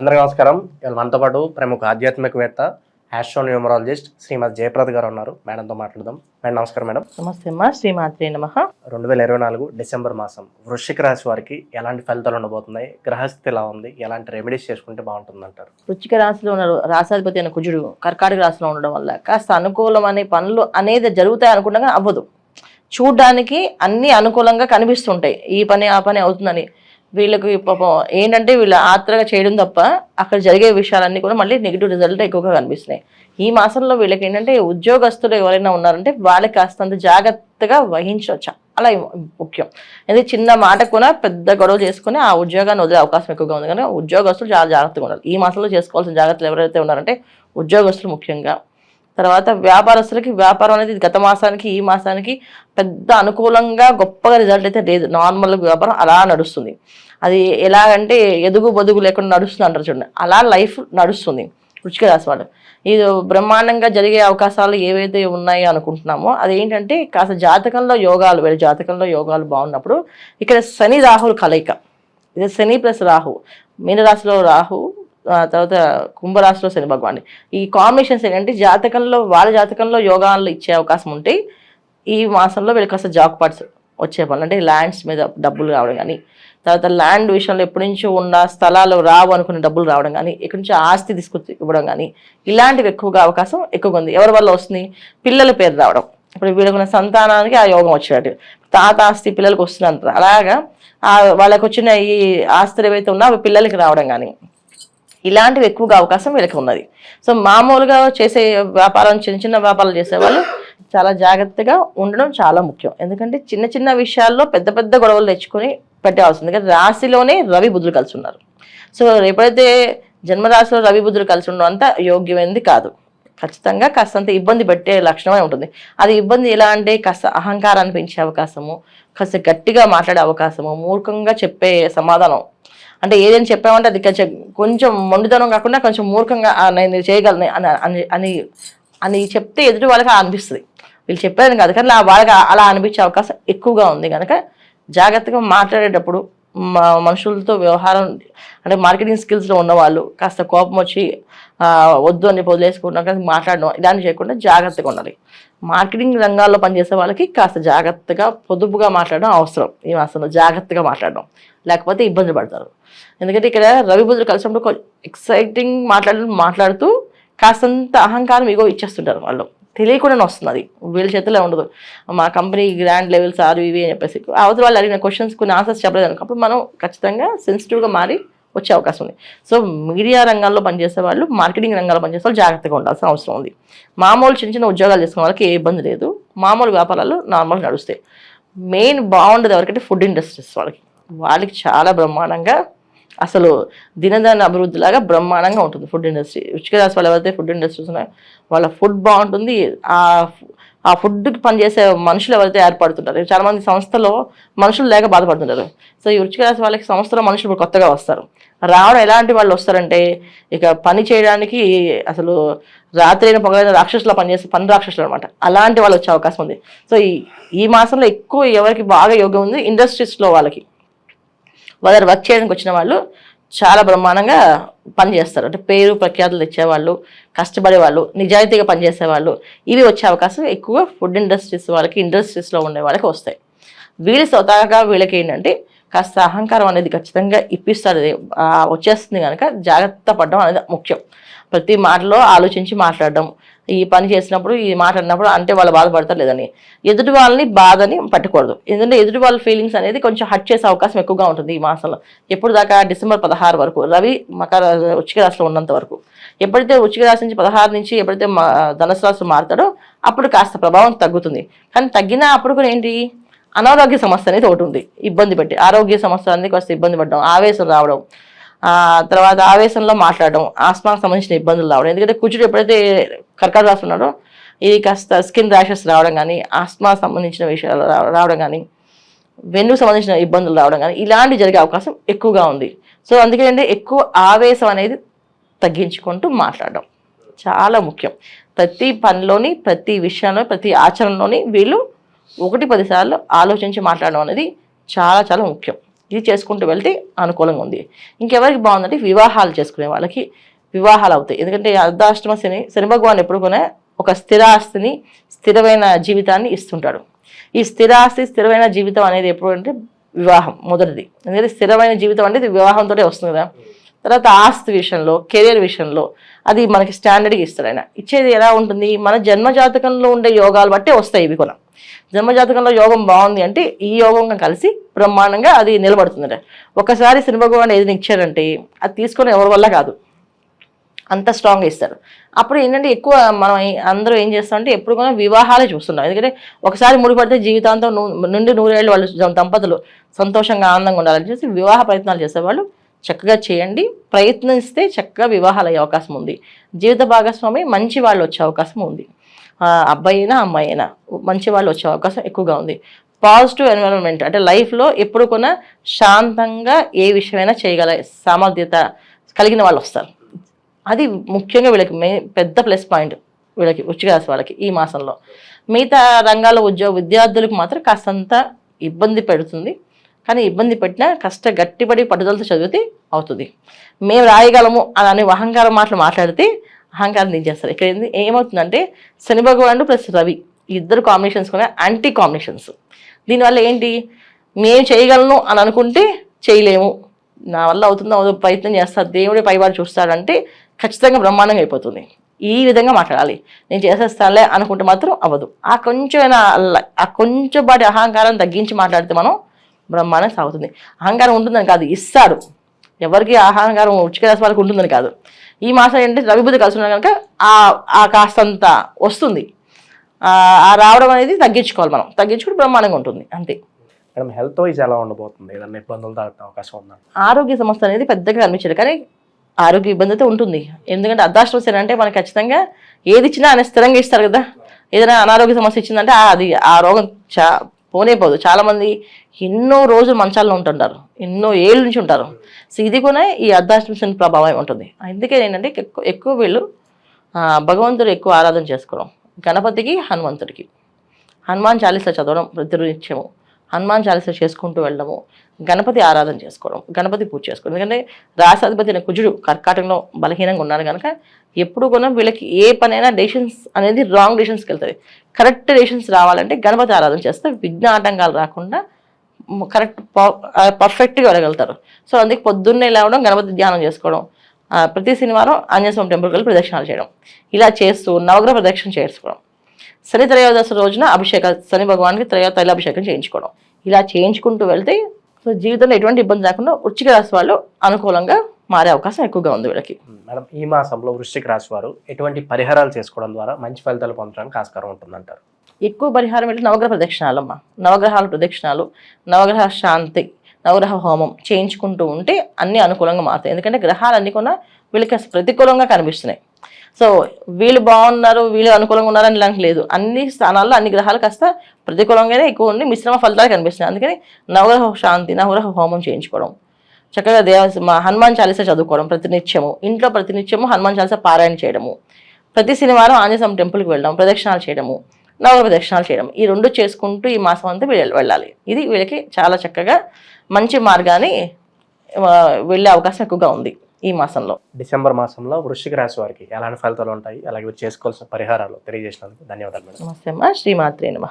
అందరికీ నమస్కారం. ఇవాళ మనతో పాటు ప్రముఖ ఆధ్యాత్మికవేత్త యాస్ట్రో న్యూమరాలజిస్ట్ శ్రీమతి జయప్రద గారు ఉన్నారు. మేడంతో మాట్లాడదాం. మేడం నమస్కారం మేడం. నమస్తే అమ్మా. శ్రీమాత్రే నమ. రెండు వేల ఇరవై నాలుగు డిసెంబర్ మాసం వృశ్చిక రాశి వారికి ఎలాంటి ఫలితాలు ఉండబోతున్నాయి? గ్రహస్థితి ఎలా ఉంది? ఎలాంటి రెమెడీస్ చేసుకుంటే బాగుంటుంది అంటారు వృచ్చిక రాశిలో ఉన్న రాశాధిపతి అయిన కుజుడు కర్కాటక రాశిలో ఉండడం వల్ల కాస్త అనుకూలం అనే పనులు అనేది జరుగుతాయి అనుకుండగా అవ్వదు. చూడ్డానికి అన్ని అనుకూలంగా కనిపిస్తుంటాయి. ఈ పని ఆ పని అవుతుందని వీళ్ళకి పాపం ఏంటంటే వీళ్ళు ఆత్రగా చేయడం తప్ప అక్కడ జరిగే విషయాలన్నీ కూడా మళ్ళీ నెగిటివ్ రిజల్ట్ ఎక్కువగా కనిపిస్తున్నాయి. ఈ మాసంలో వీళ్ళకి ఏంటంటే ఉద్యోగస్తులు ఎవరైనా ఉన్నారంటే వాళ్ళకి కాస్తంత జాగ్రత్తగా వహించవచ్చు చాలా ముఖ్యం. ఇది చిన్న మాట కూడా పెద్ద గొడవ చేసుకుని ఆ ఉద్యోగాన్ని వదిలే అవకాశం ఎక్కువగా ఉంది. కానీ ఉద్యోగస్తులు చాలా జాగ్రత్తగా ఉండాలి. ఈ మాసంలో చేసుకోవాల్సిన జాగ్రత్తలు ఎవరైతే ఉన్నారంటే ఉద్యోగస్తులు ముఖ్యంగా. తర్వాత వ్యాపారస్తులకి వ్యాపారం అనేది గత మాసానికి ఈ మాసానికి పెద్ద అనుకూలంగా గొప్పగా రిజల్ట్ అయితే లేదు. నార్మల్ వ్యాపారం అలా నడుస్తుంది. అది ఎలాగంటే ఎదుగు బొదుగు లేకుండా నడుస్తుంది అంటారు చూడండి. అలా లైఫ్ నడుస్తుంది. రుచిక రాసి వాళ్ళు. ఇది బ్రహ్మాండంగా జరిగే అవకాశాలు ఏవైతే ఉన్నాయో అనుకుంటున్నామో అది ఏంటంటే కాస్త జాతకంలో యోగాలు వీళ్ళ జాతకంలో యోగాలు బాగున్నప్పుడు ఇక్కడ శని రాహుల కలయిక. ఇది శని ప్లస్ రాహు మీనరాశిలో రాహు తర్వాత కుంభరాశిలో శని భగవాన్ ఈ కాంబినేషన్స్ ఏంటంటే జాతకంలో వాళ్ళ జాతకంలో యోగాలు ఇచ్చే అవకాశం ఉంటే ఈ మాసంలో వీళ్ళకి కాస్త జాక్ పార్ట్స్ వచ్చే పనులు అంటే ల్యాండ్స్ మీద డబ్బులు రావడం కానీ తర్వాత ల్యాండ్ విషయంలో ఎప్పటి నుంచో ఉన్న స్థలాలు రావు అనుకునే డబ్బులు రావడం కానీ ఇక్కడి నుంచి ఆస్తి తీసుకొచ్చి ఇవ్వడం కానీ ఇలాంటివి ఎక్కువగా అవకాశం ఎక్కువగా ఉంది. ఎవరి వల్ల వస్తుంది? పిల్లల పేరు రావడం. ఇప్పుడు వీళ్ళకున్న సంతానానికి ఆ యోగం వచ్చేటట్టు తాత ఆస్తి పిల్లలకు వస్తుంది అంటారు అలాగా వాళ్ళకు వచ్చిన ఈ ఆస్తులు ఏవైతే ఉన్నా అవి పిల్లలకి రావడం కానీ ఇలాంటివి ఎక్కువగా అవకాశం వీళ్ళకి ఉన్నది. సో మామూలుగా చేసే వ్యాపారం చిన్న చిన్న వ్యాపారాలు చేసేవాళ్ళు చాలా జాగ్రత్తగా ఉండడం చాలా ముఖ్యం. ఎందుకంటే చిన్న చిన్న విషయాల్లో పెద్ద పెద్ద గొడవలు తెచ్చుకొని పెట్టాల్సింది ఎందుకంటే రాశిలోనే రవి బుద్ధులు కలిసి ఉన్నారు. సో ఎప్పుడైతే జన్మరాశిలో రవి బుద్ధులు కలిసి ఉండడం అంత యోగ్యమైనది కాదు. ఖచ్చితంగా కాస్తంత ఇబ్బంది పెట్టే లక్షణమే ఉంటుంది. అది ఇబ్బంది ఎలా అంటే కాస్త అహంకారాన్ని పెంచే అవకాశము కాస్త గట్టిగా మాట్లాడే అవకాశము మూర్ఖంగా చెప్పే సమాధానం అంటే ఏదైనా చెప్పామంటే అది కొంచెం కొంచెం మొండితనం కాకుండా కొంచెం మూర్ఖంగా నేను చేయగలను అని అని అని చెప్తే ఎదుటి వాళ్ళకి అనిపిస్తుంది. వీళ్ళు చెప్పేదని కాదు కానీ వాళ్ళకి అలా అనిపించే అవకాశం ఎక్కువగా ఉంది కనుక జాగ్రత్తగా మాట్లాడేటప్పుడు మనుషులతో వ్యవహారం అంటే మార్కెటింగ్ స్కిల్స్లో ఉన్నవాళ్ళు కాస్త కోపం వచ్చి వద్దు అని వదిలేసుకుంటాం కానీ మాట్లాడడం ఇలాంటివి చేయకుండా జాగ్రత్తగా ఉండాలి. మార్కెటింగ్ రంగాల్లో పనిచేసే వాళ్ళకి కాస్త జాగ్రత్తగా పొదుపుగా మాట్లాడడం అవసరం. ఈ మాసంలో జాగ్రత్తగా మాట్లాడడం. లేకపోతే ఇబ్బంది పడతారు. ఎందుకంటే ఇక్కడ రవి బుద్ధులు కలిసినప్పుడు ఎక్సైటింగ్ మాట్లాడు మాట్లాడుతూ కాస్తంత అహంకారం ఇగో ఇచ్చేస్తుంటారు వాళ్ళు. తెలియకుండానే వస్తుంది అది వీళ్ళ చేతిలో ఉండదు. మా కంపెనీ గ్రాండ్ లెవెల్స్ ఆరు ఇవి అని చెప్పేసి. అవతల వాళ్ళు అడిగిన క్వశ్చన్స్ కొన్ని ఆన్సర్స్ చెప్పలేదు అనుకో అప్పుడు మనం ఖచ్చితంగా సెన్సిటివ్గా మారి వచ్చే అవకాశం ఉంది. సో మీడియా రంగాల్లో పనిచేసే వాళ్ళు మార్కెటింగ్ రంగాల్లో పనిచేసే వాళ్ళు జాగ్రత్తగా ఉండాల్సిన అవసరం ఉంది. మామూలు చిన్న చిన్న ఉద్యోగాలు చేసుకునే వాళ్ళకి ఏ ఇబ్బంది లేదు. మామూలు వ్యాపారాలు నార్మల్ నడుస్తాయి. మెయిన్ బాగుండదు ఎవరికంటే ఫుడ్ ఇండస్ట్రీస్ వాళ్ళకి. వాళ్ళకి చాలా బ్రహ్మాండంగా అసలు దినదాన అభివృద్ధిలాగా బ్రహ్మాండంగా ఉంటుంది ఫుడ్ ఇండస్ట్రీ రుచిక రాసి వాళ్ళు ఎవరైతే ఫుడ్ ఇండస్ట్రీస్ ఉన్నాయో వాళ్ళ ఫుడ్ బాగుంటుంది. ఆ ఆ ఫుడ్కి పనిచేసే మనుషులు ఎవరైతే ఏర్పడుతుంటారు చాలామంది సంస్థలో మనుషులు లేక బాధపడుతుంటారు. సో ఈ రుచిక వాళ్ళకి సంస్థలో మనుషులు ఇప్పుడు కొత్తగా వస్తారు. రావడం ఎలాంటి వాళ్ళు వస్తారంటే ఇక పని చేయడానికి అసలు రాత్రి అయిన పొగలైన రాక్షసులా పనిచేసే పని రాక్షసులు అనమాట అలాంటి వాళ్ళు వచ్చే అవకాశం ఉంది. సో ఈ ఈ మాసంలో ఎక్కువ ఎవరికి బాగా యోగం ఉంది? ఇండస్ట్రీస్లో వాళ్ళకి. వాళ్ళ వర్క్ చేయడానికి వచ్చిన వాళ్ళు చాలా బ్రహ్మాండంగా పనిచేస్తారు. అంటే పేరు ప్రఖ్యాతులు తెచ్చేవాళ్ళు కష్టపడే వాళ్ళు నిజాయితీగా పనిచేసే వాళ్ళు ఇవి వచ్చే అవకాశం ఎక్కువ ఫుడ్ ఇండస్ట్రీస్ వాళ్ళకి ఇండస్ట్రీస్లో ఉండే వాళ్ళకి వస్తాయి. వీళ్ళు స్వతహాగా వీళ్ళకి ఏంటంటే కాస్త అహంకారం అనేది ఖచ్చితంగా ఇప్పిస్తారు వచ్చేస్తుంది కనుక జాగ్రత్త పడడం అనేది ముఖ్యం. ప్రతి మాటలో ఆలోచించి మాట్లాడడం ఈ పని చేసినప్పుడు ఈ మాట అన్నప్పుడు అంటే వాళ్ళు బాధపడతారు లేదని ఎదుటి వాళ్ళని బాధని పట్టకూడదు. ఎందుకంటే ఎదుటి వాళ్ళ ఫీలింగ్స్ అనేది కొంచెం హట్ చేసే అవకాశం ఎక్కువగా ఉంటుంది ఈ మాసంలో. ఎప్పుడు దాకా? డిసెంబర్ పదహారు వరకు. రవి మకర ఉచిక రాశిలో ఉన్నంత వరకు. ఎప్పుడైతే ఉచిక రాశి నుంచి పదహారు నుంచి ఎప్పుడైతే ధనుసు రాశి మారుతాడో అప్పుడు కాస్త ప్రభావం తగ్గుతుంది. కానీ తగ్గినా అప్పుడు కూడా ఏంటి? అనారోగ్య సమస్య అనేది ఒకటి ఉంది. ఇబ్బంది పెట్టి. ఆరోగ్య సమస్య అనేది కాస్త ఇబ్బంది పడడం. ఆవేశం రావడం. తర్వాత ఆవేశంలో మాట్లాడడం ఆస్మాకు సంబంధించిన ఇబ్బందులు రావడం. ఎందుకంటే కుచుడు ఎప్పుడైతే కర్కాట రాస్తున్నాడో ఇది కాస్త స్కిన్ ర్యాషెస్ రావడం కానీ ఆస్మా సంబంధించిన విషయాలు రావడం కానీ వెన్నుకు సంబంధించిన ఇబ్బందులు రావడం కానీ ఇలాంటి జరిగే అవకాశం ఎక్కువగా ఉంది. సో అందుకే అంటే ఎక్కువ ఆవేశం అనేది తగ్గించుకుంటూ మాట్లాడడం చాలా ముఖ్యం. ప్రతి పనిలోని ప్రతి విషయంలో ప్రతి ఆచరణలోని వీళ్ళు ఒకటి పదిసార్లు ఆలోచించి మాట్లాడడం అనేది చాలా చాలా ముఖ్యం. ఇది చేసుకుంటూ వెళ్తే అనుకూలంగా ఉంది. ఇంకెవరికి బాగుందంటే వివాహాలు చేసుకునే వాళ్ళకి వివాహాలు అవుతాయి. ఎందుకంటే అర్ధాష్టమ శని శని భగవాన్ ఎప్పుడు కూడా ఒక స్థిరాస్తిని స్థిరమైన జీవితాన్ని ఇస్తుంటాడు. ఈ స్థిరాస్తి స్థిరమైన జీవితం అనేది ఎప్పుడు అంటే వివాహం మొదటిది. ఎందుకంటే స్థిరమైన జీవితం అంటే ఇది వివాహంతో వస్తుంది కదా. తర్వాత ఆస్తి విషయంలో కెరీర్ విషయంలో అది మనకి స్టాండర్డ్గా ఇస్తాడు ఆయన. ఇచ్చేది ఎలా ఉంటుంది? మన జన్మ జాతకంలో ఉండే యోగాలు బట్టే వస్తాయి ఇవి కూడా. జన్మ జాతకంలో యోగం బాగుంది అంటే ఈ యోగంగా కలిసి బ్రహ్మాండంగా అది నిలబడుతుందట. ఒకసారి శని భగవాన్ ఏదైనా ఇచ్చారంటే అది తీసుకొని ఎవరి వల్ల కాదు. అంత స్ట్రాంగ్ ఇస్తారు. అప్పుడు ఏంటంటే ఎక్కువ మనం అందరూ ఏం చేస్తామంటే ఎప్పుడు కూడా వివాహాలే చూస్తున్నాం ఎందుకంటే ఒకసారి ముడిపడితే జీవితాంతం నుండి నూరేళ్ళు వాళ్ళు దంపతులు సంతోషంగా ఆనందంగా ఉండాలని చెప్పి వివాహ ప్రయత్నాలు చేసేవాళ్ళు. చక్కగా చేయండి. ప్రయత్నిస్తే చక్కగా వివాహాలు అయ్యే అవకాశం ఉంది. జీవిత భాగస్వామి మంచి వాళ్ళు వచ్చే అవకాశం ఉంది. అబ్బాయి అయినా అమ్మాయి అయినా మంచి వాళ్ళు వచ్చే అవకాశం ఎక్కువగా ఉంది. పాజిటివ్ ఎన్విరాన్మెంట్ అంటే లైఫ్లో ఎప్పుడు కూడా శాంతంగా ఏ విషయమైనా చేయగల సామర్థ్యత కలిగిన వాళ్ళు వస్తారు. అది ముఖ్యంగా వీళ్ళకి మే పెద్ద ప్లస్ పాయింట్ వీళ్ళకి వృచ్చిక వాళ్ళకి ఈ మాసంలో. మిగతా రంగాల్లో ఉద్యోగ విద్యార్థులకు మాత్రం కాస్తంత ఇబ్బంది పెడుతుంది. కానీ ఇబ్బంది పెట్టినా కష్ట గట్టిపడి పట్టుదలతో చదివితే అవుతుంది. మేము రాయగలము అని అనే అహంకారం మాటలు మాట్లాడితే అహంకారం దించేస్తారు. ఇక్కడ ఏంది? ఏమవుతుందంటే శని భగవానుడు ప్లస్ రవి ఇద్దరు కాంబినేషన్స్ కూడా యాంటీ కాంబినేషన్స్ దీనివల్ల ఏంటి? మేము చేయగలను అని అనుకుంటే చేయలేము. నా వల్ల అవుతుందో అవుదో ప్రయత్నం చేస్తారు. దేవుడే పైవాడు చూస్తాడంటే ఖచ్చితంగా బ్రహ్మాండంగా అయిపోతుంది. ఈ విధంగా మాట్లాడాలి. నేను చేసేస్తానులే అనుకుంటే మాత్రం అవ్వదు. ఆ కొంచెమైనా ఆ కొంచెంపాటి అహంకారం తగ్గించి మాట్లాడితే మనం బ్రహ్మాండం సాగుతుంది. అహంకారం ఉంటుందని కాదు ఇస్తాడు ఎవరికి అహంకారం ఉచిక రాశి వాళ్ళకి ఉంటుందని కాదు. ఈ మాసం ఏంటంటే రవిబుద్ధి కలిసి ఉన్నా కనుక ఆ కాస్తంత వస్తుంది. ఆ రావడం అనేది తగ్గించుకోవాలి మనం. తగ్గించుకుంటే బ్రహ్మాండంగా ఉంటుంది. అంతే. మేడం హెల్త్ వైజ్ ఎలా ఉండబోతుంది? ఇబ్బందులు అవకాశం ఉందా? ఆరోగ్య సమస్య అనేది పెద్దగా కనిపించదు కానీ ఆరోగ్య ఇబ్బంది అయితే ఉంటుంది. ఎందుకంటే అర్ధాష్టమ శని అంటే మనకి ఖచ్చితంగా ఏది ఇచ్చినా ఆయన స్థిరంగా ఇస్తారు కదా. ఏదైనా అనారోగ్య సమస్య ఇచ్చిందంటే అది ఆ రోగం చా పోనే పోదు. చాలామంది ఎన్నో రోజులు మంచాల్లో ఉంటుంటారు. ఎన్నో ఏళ్ళ నుంచి ఉంటారు. సో ఇది కూడా ఈ అర్ధాష్టమ ప్రభావం ఉంటుంది. అందుకే ఏంటంటే ఎక్కువ ఎక్కువ వీళ్ళు భగవంతుడు ఎక్కువ ఆరాధన చేసుకోవడం గణపతికి హనుమంతుడికి. హనుమాన్ చాలీసా చదవడం ప్రతినిత్యము హనుమాన్ చాలీసా చేసుకుంటూ వెళ్ళడము గణపతి ఆరాధన చేసుకోవడం గణపతి పూజ చేసుకోవడం. ఎందుకంటే రాసాధిపతి అయిన కుజుడు కర్కాటకంలో బలహీనంగా ఉన్నాడు కనుక ఎప్పుడు కూడా వీళ్ళకి ఏ పనైనా డెసిషన్స్ అనేది రాంగ్ డెసిషన్స్కి వెళ్తుంది కరెక్ట్ డెసిషన్స్ రావాలంటే గణపతి ఆరాధన చేస్తే విఘ్న ఆటంకాలు రాకుండా కరెక్ట్ పర్ఫెక్ట్గా వెళ్ళగలుగుతారు. సో అందుకే పొద్దున్నే లేవడం గణపతి ధ్యానం చేసుకోవడం ప్రతి శనివారం ఆంజనేయ స్వామి టెంపుల్కి వెళ్ళి ప్రదక్షిణాలు చేయడం. ఇలా చేస్తూ నవగ్రహ ప్రదక్షిణ చేసుకోవడం శని త్రయోదశి రోజున అభిషేక శని భగవాన్కి త్రయో తైలాభిషేకం చేయించుకోవడం. ఇలా చేయించుకుంటూ వెళ్తే సో జీవితంలో ఎటువంటి ఇబ్బంది లేకుండా వృచ్చిక రాశి వాళ్ళు అనుకూలంగా మారే అవకాశం ఎక్కువగా ఉంది వీళ్ళకి. మేడం ఈ మాసంలో వృశ్చిక రాశి వారు ఎటువంటి పరిహారాలు చేసుకోవడం ద్వారా మంచి ఫలితాలు పొందడానికి ఆస్కారం ఉంటుందంటారు? ఎక్కువ పరిహారం ఏంటి నవగ్రహ ప్రదక్షిణాలమ్మ. నవగ్రహాల ప్రదక్షిణాలు నవగ్రహ శాంతి నవగ్రహ హోమం చేయించుకుంటూ ఉంటే అన్ని అనుకూలంగా మారుతాయి. ఎందుకంటే గ్రహాలన్నీ కూడా వీళ్ళకి ప్రతికూలంగా కనిపిస్తున్నాయి. సో వీళ్ళు బాగున్నారు వీళ్ళు అనుకూలంగా ఉన్నారని ఇలాంటి లేదు. అన్ని స్థానాల్లో అన్ని గ్రహాలు కాస్త ప్రతికూలంగానే ఎక్కువ ఉండి మిశ్రమ ఫలితాలు కనిపిస్తున్నాయి. అందుకని నవగ్రహ శాంతి నవగ్రహ హోమం చేయించుకోవడం. చక్కగా దేవ హనుమాన్ చాలీసా చదువుకోవడం ప్రతినిత్యము. ఇంట్లో ప్రతినిత్యము హనుమాన్ చాలీసా పారాయణ చేయడము. ప్రతి శనివారం ఆంజనేయం టెంపుల్కి వెళ్ళడం ప్రదక్షిణాలు చేయడము నవగ్రహ ప్రదక్షిణాలు చేయడం. ఈ రెండు చేసుకుంటూ ఈ మాసం అంతా వీళ్ళు వెళ్ళాలి. ఇది వీళ్ళకి చాలా చక్కగా మంచి మార్గాన్ని వెళ్ళే అవకాశం ఎక్కువగా ఉంది. ఈ మాసంలో. డిసెంబర్ మాసంలో వృశ్చిక రాశి వారికి ఎలాంటి ఫలితాలు ఉంటాయి? అలాగే చేసుకోవాల్సిన పరిహారాలు తెలియజేసినందుకు ధన్యవాదాలు మేడం. నమస్తే శ్రీమాత్రే నమ.